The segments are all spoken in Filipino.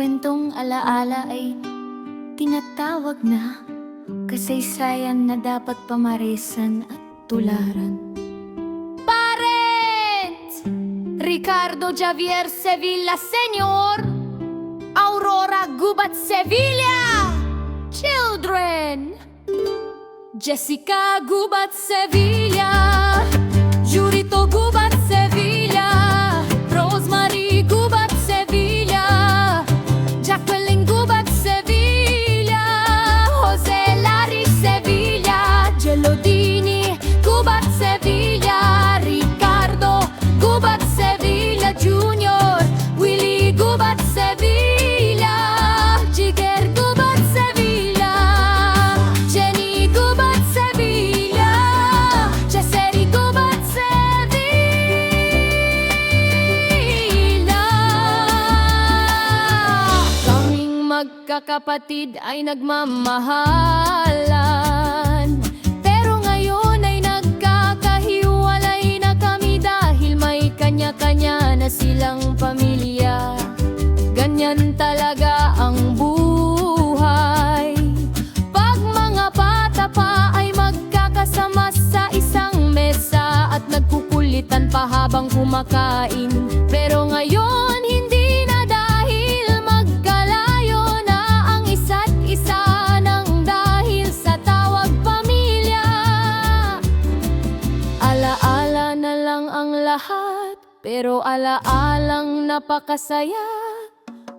kwentong alaala ay tinatawag na kasaysayan na dapat pamarisan at tularan. Parent! Ricardo Javier Sevilla Senior! Aurora Gubat Sevilla! Children! Jessica Gubat Sevilla! Jurito magkakapatid ay nagmamahalan. Pero ngayon ay nagkakahiwalay na kami dahil may kanya-kanya na silang pamilya. Ganyan talaga ang buhay. Pag mga bata pa ay magkakasama sa isang mesa At nagkukulitan pa habang kumakain Pero alaalang napakasaya.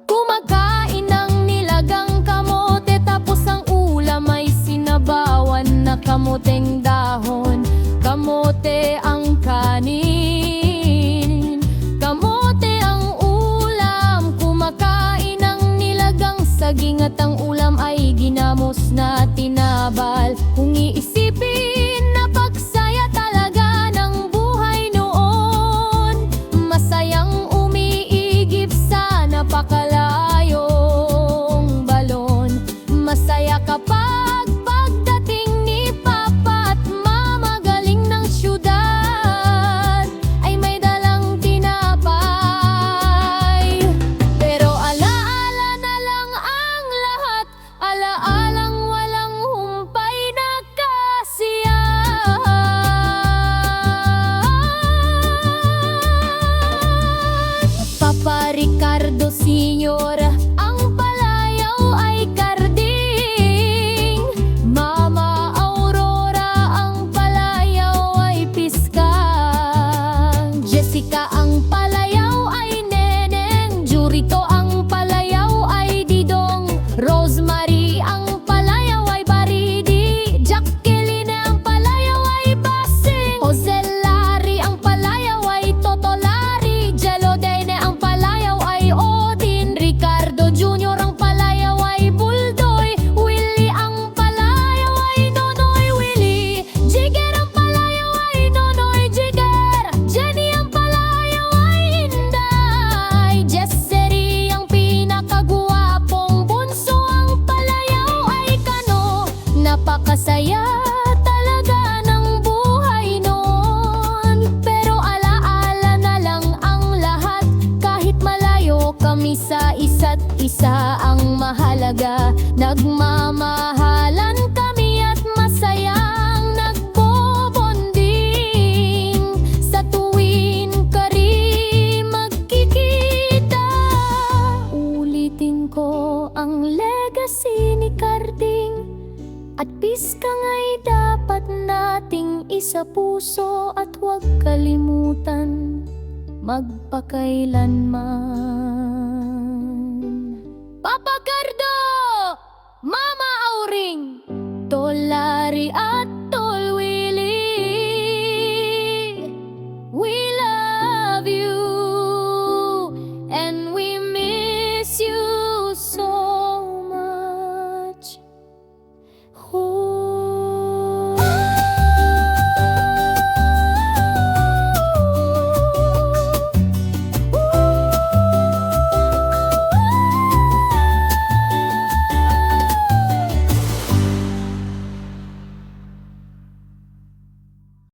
Kumakain ng nilagang kamote Tapos ang ulam ay sinabawan na kamoteng Senhor ang legacy ni Carding At Piskang ay dapat nating isa puso at huwag kalimutan Magpakailanman Papa Cardo! Mama Auring! Tolari at